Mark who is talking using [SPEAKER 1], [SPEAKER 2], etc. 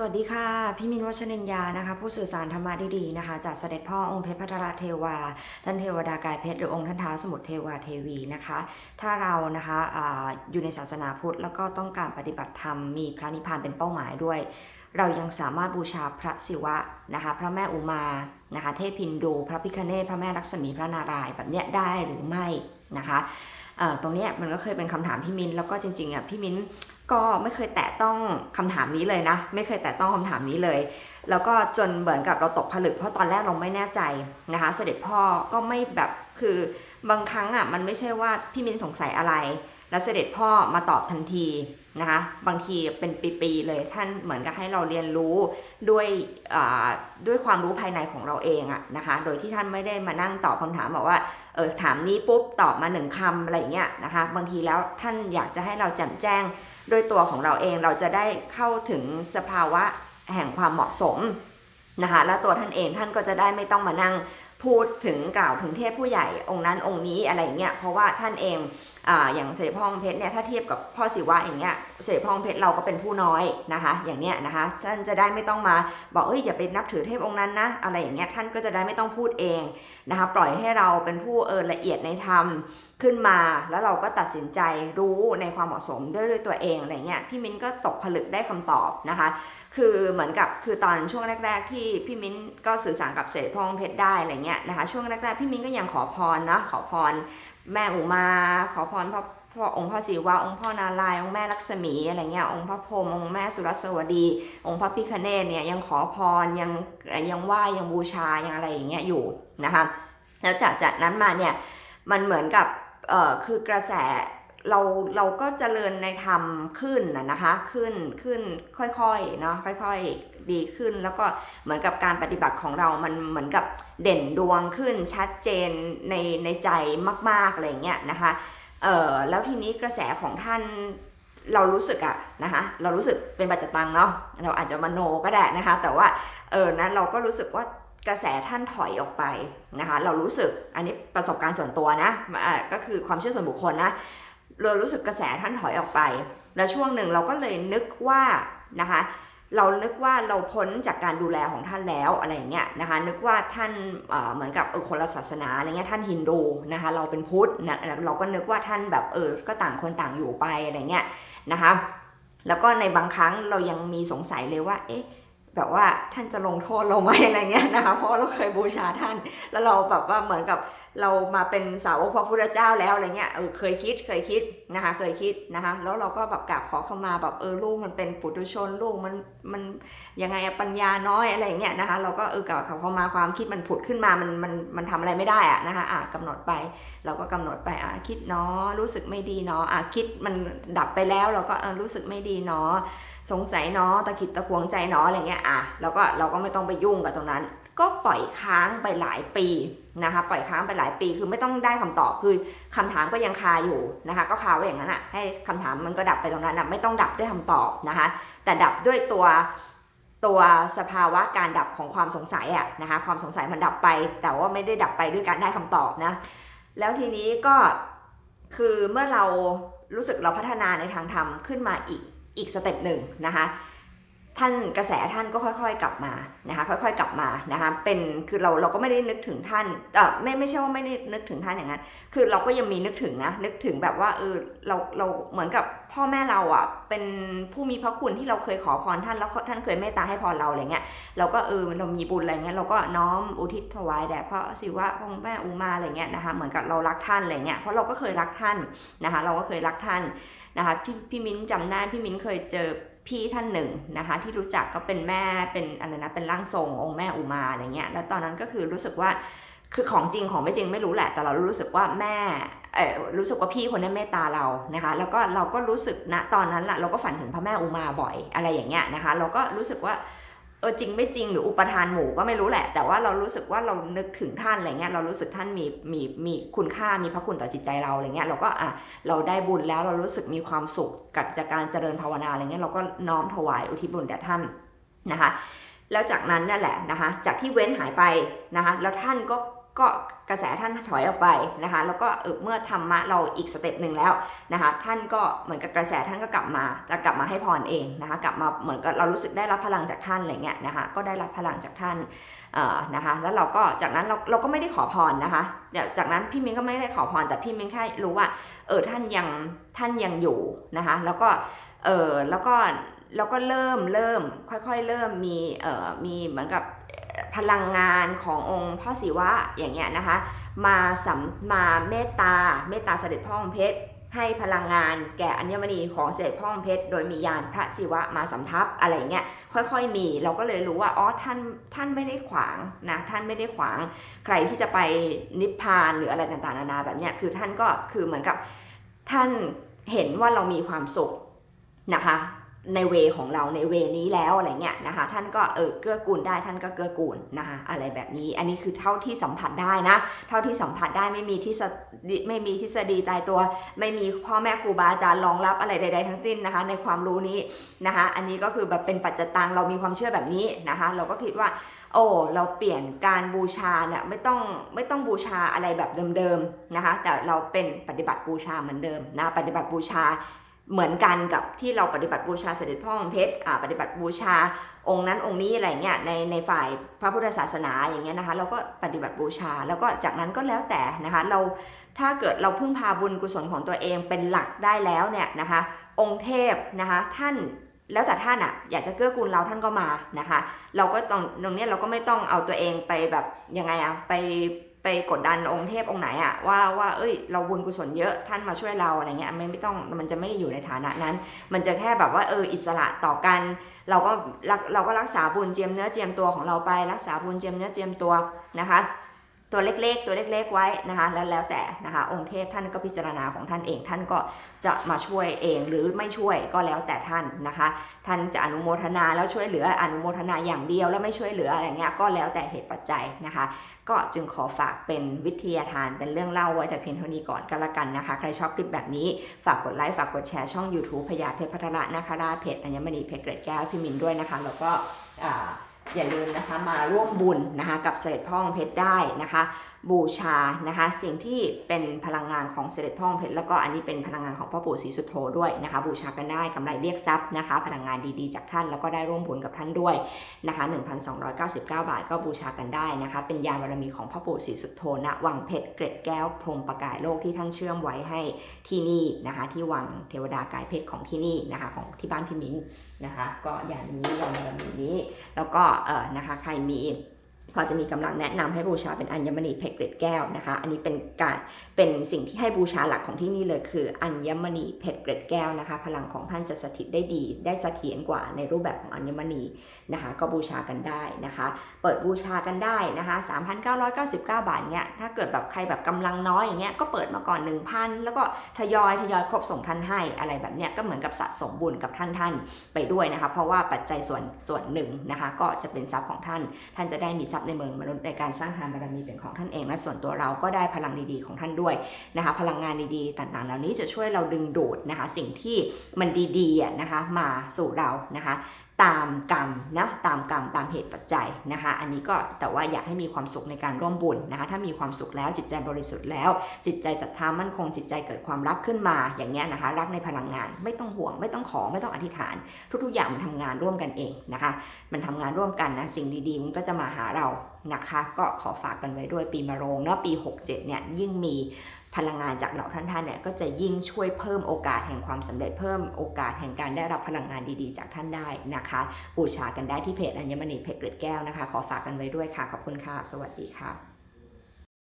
[SPEAKER 1] สวัสดีค่ะ พี่มินวัชรินยานะคะ ผู้สื่อสารธรรมะดีๆนะคะ จากเสด็จพ่อองค์เพชรพัทรเทวา ท่านเทวดากายเพชรหรือองค์ท่านท้าสมุทรเทวาเทวีนะคะ ถ้าเรานะคะออยู่ในศาสนาพุทธแล้วก็ต้องการปฏิบัติธรรมมีพระนิพพานเป็นเป้าหมายด้วย เรายังสามารถบูชาพระศิวะนะคะ พระแม่อุมานะคะ เทพินดูพระพิคเนตพระแม่ลักษมีพระนารายณ์แบบเนี้ยได้หรือไม่นะคะตรงเนี้ยมันก็เคยเป็นคำถามพี่มินแล้วก็จริงๆอะพี่มิน ก็ไม่เคยแตะต้องคำถามนี้เลยนะ ไม่เคยแตะต้องคำถามนี้เลย แล้วก็จนเหมือนกับเราตกผลึกเพราะตอนแรกเราไม่แน่ใจนะคะ เสด็จพ่อก็ไม่แบบคือบางครั้งอะมันไม่ใช่ว่าพี่มินสงสัยอะไร แล้วเสด็จพ่อมาตอบทันทีนะคะ บางทีเป็นปีๆเลยท่านเหมือนกับให้เราเรียนรู้ด้วยด้วยความรู้ภายในของเราเองอะนะคะ โดยที่ท่านไม่ได้มานั่งตอบคำถามบอกว่าเออถามนี้ปุ๊บตอบมาหนึ่งคำอะไรเงี้ยนะคะ บางทีแล้วท่านอยากจะให้เราแจ่มแจ้ง โดยตัวของเราเองเราจะได้เข้าถึงสภาวะแห่งความเหมาะสมนะคะและตัวท่านเองท่านก็จะได้ไม่ต้องมานั่งพูดถึงกล่าวถึงเทพผู้ใหญ่องค์นั้นองค์นี้อะไรอย่างเงี้ยเพราะว่าท่านเองออย่างเสด็จพ่อองเพชรเนี่ยถ้าเทียบกับพ่อศิวะอย่างเงี้ยเสด็จพ่อองเพชรเราก็เป็นผู้น้อยนะคะอย่างเนี้ยนะคะท่านจะได้ไม่ต้องมาบอกเอ้ยอย่าไปนับถือเทพองค์นั้นนะอะไรอย่างเงี้ยท่านก็จะได้ไม่ต้องพูดเองนะคะปล่อยให้เราเป็นผู้เออละเอียดในธรรม ขึ้นมาแล้วเราก็ตัดสินใจรู้ในความเหมาะสมด้วยด้วยตัวเองอะไรเงี้ยพี่มิ้นก็ตกผลึกได้คำตอบนะคะ คือเหมือนกับคือตอนช่วงแรก ๆ ที่พี่มิ้นก็สื่อสารกับเสด็จพ่อองค์เพชรได้อะไรเงี้ยนะคะช่วงแรกๆพี่มิ้นก็ยังขอพรนะขอพรแม่อุมา ขอพรพ่อพ่อองค์พ่อศิวะองค์พ่อนารายองค์แม่ลักษมีอะไรเงี้ยองค์พระพรหมองค์แม่สุรสวดี องค์พระพิคเนตเนี่ยยังขอพรยังยังไหว้ยังบูชายังอะไรอย่างเงี้ยอยู่นะคะแล้วจากจากนั้นมาเนี่ยมันเหมือนกับ คือกระแสเราเราก็เจริญในธรรมขึ้นนะนะคะ ขึ้นขึ้นค่อยๆเนาะค่อยๆดีขึ้น แล้วก็เหมือนกับการปฏิบัติของเรา มันเหมือนกับเด่นดวงขึ้นชัดเจนในในใจมากๆอะไรเงี้ยนะคะเออแล้วทีนี้กระแสของท่านเรารู้สึกอะนะคะเรารู้สึกเป็นปัจจตังเนาะเราอาจจะมโนก็ได้นะคะ แต่ว่าเออนั้นเราก็รู้สึกว่า กระแสท่านถอยออกไปนะคะ เรารู้สึกอันนี้ประสบการณ์ส่วนตัวนะก็คือความเชื่อส่วนบุคคลนะเรารู้สึกกระแสท่านถอยออกไป แล้วช่วงหนึ่งเราก็เลยนึกว่านะคะเรานึกว่าเราพ้นจากการดูแลของท่านแล้วอะไรอย่างเงี้ยนะคะนึกว่าท่านเอ่อเหมือนกับเออคนละศาสนาอะไรเงี้ยท่านฮินดูนะคะเราเป็นพุทธนะเราก็นึกว่าท่านแบบเออก็ต่างคนต่างอยู่ไปอะไรเงี้ยนะคะแล้วก็ในบางครั้งเรายังมีสงสัยเลยว่าเอ๊ะ แบบว่าท่านจะลงโทษเราไหมอะไรเงี้ยนะคะเพราะเราเคยบูชาท่าน แล้วเราแบบว่าเหมือนกับ เรามาเป็นสาวกพระพุทธเจ้าแล้วอะไรเงี้ยเออเคยคิดเคยคิดนะคะเคยคิดนะคะแล้วเราก็แบบกราบขอเข้ามาแบบเออลูกมันเป็นปุถุชนลูกมันมันยังไงปัญญาน้อยอะไรเงี้ยนะคะเราก็เออกราบขอเข้ามาความคิดมันผุดขึ้นมามันมันมันทำอะไรไม่ได้อะนะคะอะกำหนดไป เราก็กำหนดไปอะคิดเนาะรู้สึกไม่ดีเนาะอะคิดมันดับไปแล้วเราก็เออรู้สึกไม่ดีเนาะสงสัยเนาะตะขิดตะขวงใจเนาะอะไรเงี้ยอะแล้วก็เราก็ไม่ต้องไปยุ่งกับตรงนั้น ก็ปล่อยค้างไปหลายปีนะคะปล่อยค้างไปหลายปีคือไม่ต้องได้คำตอบคือคำถามก็ยังคาอยู่นะคะก็คาไว้อย่างนั้นอะให้คำถามมันก็ดับไปตรงนั้นอะไม่ต้องดับด้วยคำตอบนะคะแต่ดับด้วยตัวตัวสภาวะการดับของความสงสัยอะนะคะความสงสัยมันดับไป แต่ว่าไม่ได้ดับไปด้วยการได้คำตอบนะแล้วทีนี้ก็คือเมื่อเรารู้สึกเราพัฒนาในทางธรรมขึ้นมาอีกอีกสเต็ปหนึ่งนะคะ ท่านกระแสท่านก็ค่อยๆกลับมานะคะค่อยๆกลับมานะคะเป็นคือเราเราก็ไม่ได้นึกถึงท่านเออไม่ไม่ใช่ว่าไม่ได้นึกถึงท่านอย่างนั้น คือเราก็ยังมีนึกถึงนะนึกถึงแบบว่าเออเราเราเหมือนกับพ่อแม่เราอะเป็นผู้มีพระคุณที่เราเคยขอพรท่านแล้วท่านเคยเมตตาให้พรเราอะไรเงี้ยเราก็เออเรามีบุญอะไรเงี้ยเราก็น้อมอุทิศถวายแด่พระศิวะพระแม่อุมาอะไรเงี้ยนะคะเหมือนกับเรารักท่านอะไรเงี้ยเพราะเราก็เคยรักท่านนะคะเราก็เคยรักท่านนะคะพี่พี่มิ้นจำได้พี่มิ้นเคยเจอ พี่ท่านหนึ่งนะคะที่รู้จักก็เป็นแม่เป็นอะไรนะเป็นร่างทรงองค์แม่อุมาอะไรเงี้ยแล้วตอนนั้นก็คือรู้สึกว่าคือของจริงของไม่จริงไม่รู้แหละ แต่เรารู้สึกว่าแม่เออรู้สึกว่าพี่คนนี้เมตตาเรานะคะ แล้วก็เราก็รู้สึกณตอนนั้นแหละเราก็ฝันถึงพระแม่อุมาบ่อยอะไรอย่างเงี้ยนะคะ เราก็รู้สึกว่า เออจริงไม่จริงหรืออุปทานหมู่ก็ไม่รู้แหละ แต่ว่าเรารู้สึกว่าเรานึกถึงท่านอะไรเงี้ยเรารู้สึกท่านมีมีมีคุณค่ามีพระคุณต่อจิตใจเราอะไรเงี้ยเราก็อะเราได้บุญแล้วเรารู้สึกมีความสุขกับจากการเจริญภาวนาอะไรเงี้ยเราก็น้อมถวายอุทิศบุญแด่ท่านนะคะ แล้วจากนั้นนั่นแหละนะคะจากที่เว้นหายไปนะคะแล้วท่านก็ ก็กระแสท่านถอยออกไปนะคะ แล้วก็เมื่อธรรมะเราอีกสเต็ปหนึ่งแล้วนะคะ ท่านก็เหมือนกับกระแสท่านก็กลับมาจะกลับมาให้พรเองนะคะ กลับมาเหมือนกับเรารู้สึกได้รับพลังจากท่านอะไรเงี้ยนะคะ ก็ได้รับพลังจากท่านนะคะ แล้วเราก็จากนั้นเราเราก็ไม่ได้ขอพรนะคะจากนั้นพี่มิ้นก็ไม่ได้ขอพรแต่พี่มิ้นแค่รู้ว่าเออท่านยังท่านยังอยู่นะคะ แล้วก็เออแล้วก็แล้วก็เริ่มเริ่มค่อยๆ เริ่มมีเอ่อมีเหมือนกับ พลังงานขององค์พ่อศิวะอย่างเงี้ยนะคะ มาสัมมาเมตตาเมตตาเสด็จพ่อองค์เพชรให้พลังงานแก่อัญมณีของเสด็จพ่อองค์เพชรโดยมียานพระศิวะมาสำทับอะไรเงี้ยค่อยๆมีเราก็เลยรู้ว่าอ๋อท่านท่านไม่ได้ขวางนะท่านไม่ได้ขวางใครที่จะไปนิพพานหรืออะไรต่างๆนานาแบบเนี้ยคือท่านก็คือเหมือนกับท่านเห็นว่าเรามีความสุขนะคะ ในเวของเราในเวนี้แล้วอะไรเงี้ยนะคะ ท่านก็เออเกื้อกูลได้ท่านก็เกื้อกูลนะคะอะไรแบบนี้อันนี้คือเท่าที่สัมผัสได้นะ เท่าที่สัมผัสได้ไม่มีทฤษฎีไม่มีทฤษฎีตายตัว ไม่มีพ่อแม่ครูบาอาจารย์รองรับอะไรใด ๆ ทั้งสิ้นนะคะ ในความรู้นี้นะคะ อันนี้ก็คือแบบเป็นปัจจตังเรามีความเชื่อแบบนี้นะคะ เราก็คิดว่าโอ้เราเปลี่ยนการบูชาเนี่ยไม่ต้องไม่ต้องบูชาอะไรแบบเดิมๆนะคะ แต่เราเป็นปฏิบัติบูชาเหมือนเดิมนะปฏิบัติบูชา เหมือนกันกับที่เราปฏิบัติบูชาเสด็จพ่อองค์เพชรอ่าปฏิบัติบูชาองค์นั้นองค์นี้อะไรเงี้ยในในฝ่ายพระพุทธศาสนาอย่างเงี้ยนะคะ เราก็ปฏิบัติบูชาแล้วก็จากนั้นก็แล้วแต่นะคะเราถ้าเกิดเราพึ่งพาบุญกุศลของตัวเองเป็นหลักได้แล้วเนี่ยนะคะ องค์เทพนะคะท่านแล้วแต่ท่านอะอยากจะเกื้อกูลเราท่านก็มานะคะ เราก็ต้องตรงนี้เราก็ไม่ต้องเอาตัวเองไปแบบยังไงอะไป ไปกดดันองค์เทพองค์ไหนอะว่าว่าเอ้ย เราบุญกุศลเยอะท่านมาช่วยเราอะไรเงี้ยไม่ไม่ต้องมันจะไม่ได้อยู่ในฐานะนั้น มันจะแค่แบบว่าเอออิสระต่อกัน เราก็รักเราก็รักษาบุญเจียมเนื้อเจียมตัวของเราไป รักษาบุญเจียมเนื้อเจียมตัวนะคะ ตัวเล็กๆ ตัวเล็กๆไว้นะคะแล้วแล้วแต่นะคะองค์เทพท่านก็พิจารณาของท่านเอง ท่านก็จะมาช่วยเองหรือไม่ช่วยก็แล้วแต่ท่านนะคะ ท่านจะอนุโมทนาแล้วช่วยเหลืออนุโมทนาอย่างเดียวแล้วไม่ช่วยเหลืออะไรเงี้ยก็แล้วแต่เหตุปัจจัยนะคะ ก็จึงขอฝากเป็นวิทยาทานเป็นเรื่องเล่าไว้แต่เพียงเท่านี้ก่อนก็แล้วกันนะคะ ใครชอบคลิปแบบนี้ฝากกดไลค์ฝากกดแชร์ช่อง YouTube พญาเพชรพัทระนะคะราเพจอัญมณีเพชรเกรดแก้วพี่มินด้วยนะคะ แล้วก็อ่า อย่าลืมนะคะมาร่วมบุญนะคะกับเสด็จพ่อองเพชรได้นะคะบูชานะคะ สิ่งที่เป็นพลังงานของเสด็จพ่องเพชรแล้วก็อันนี้เป็นพลังงานของพ่อปู่ศรีสุโธด้วยนะคะ บูชากันได้กำไรเรียกทรัพย์นะคะ พลังงานดีๆจากท่านแล้วก็ได้ร่วมบุญกับท่านด้วยนะคะ 1,299 บาทก็บูชากันได้นะคะ เป็นยานบารมีของพ่อปู่ศรีสุโธณวังเพชรเกร็ดแก้วพรมประกายโลกที่ท่านเชื่อมไว้ให้ที่นี่นะคะ ที่วังเทวดากายเพชรของที่นี่นะคะของที่บ้านพี่มิ้นนะคะ ก็ยานนี้ยานบารมีนี้ แล้วก็เออนะคะใครมี พอจะมีกำลังแนะนำให้บูชาเป็นอัญมณีเพชรเกร็ดแก้วนะคะ อันนี้เป็นการเป็นสิ่งที่ให้บูชาหลักของที่นี่เลยคืออัญมณีเพชรเกร็ดแก้วนะคะ พลังของท่านจะสถิตได้ดี ได้เสถียรกว่าในรูปแบบของอัญมณีนะคะ ก็บูชากันได้นะคะ เปิดบูชากันได้นะคะ 3,999 บาทเนี่ยถ้าเกิดแบบใครแบบกำลังน้อยอย่างเงี้ยก็เปิดมาก่อน 1,000 แล้วก็ทยอยทยอยครบส่งท่านให้อะไรแบบเนี้ยก็เหมือนกับสะสมบุญกับท่านท่านไปด้วยนะคะ เพราะว่าปัจจัยส่วนส่วนหนึ่งนะคะ ก็จะเป็นทรัพย์ของท่านท่านจะได้มีทรัพย์ในเมืองมนุษย์ในการสร้างทานบารมีเป็นของท่านเอง และส่วนตัวเราก็ได้พลังดีๆของท่านด้วยนะคะพลังงานดีๆต่างๆ เหล่านี้จะช่วยเราดึงดูดนะคะสิ่งที่มันดีๆนะคะมาสู่เรานะคะ ตามกรรมนะตามกรรมตามเหตุปัจจัยนะคะ อันนี้ก็แต่ว่าอยากให้มีความสุขในการร่วมบุญนะคะ ถ้ามีความสุขแล้วจิตใจบริสุทธิ์แล้ว จิตใจศรัทธามั่นคง จิตใจเกิดความรักขึ้นมาอย่างเงี้ยนะคะ รักในพลังงานไม่ต้องห่วง ไม่ต้องขอไม่ต้องอธิษฐาน ทุกๆอย่างมันทำงานร่วมกันเองนะคะ มันทำงานร่วมกันนะสิ่งดีๆมันก็จะมาหาเรานะคะ ก็ขอฝากกันไว้ด้วยปีมะโรงเนาะปี 67เนี่ยยิ่งมีพลังงานจากเหล่าท่านท่านๆเนี่ยก็จะยิ่งช่วยเพิ่มโอกาสแห่งความสำเร็จเพิ่มโอกาสแห่งการได้รับพลังงานดีๆ จากท่านได้นะคะ บูชากันได้ที่เพจอัญมณีเพจเกร็ดแก้วนะคะ ขอฝากกันไว้ด้วยค่ะ ขอบคุณค่ะ สวัสดีค่ะ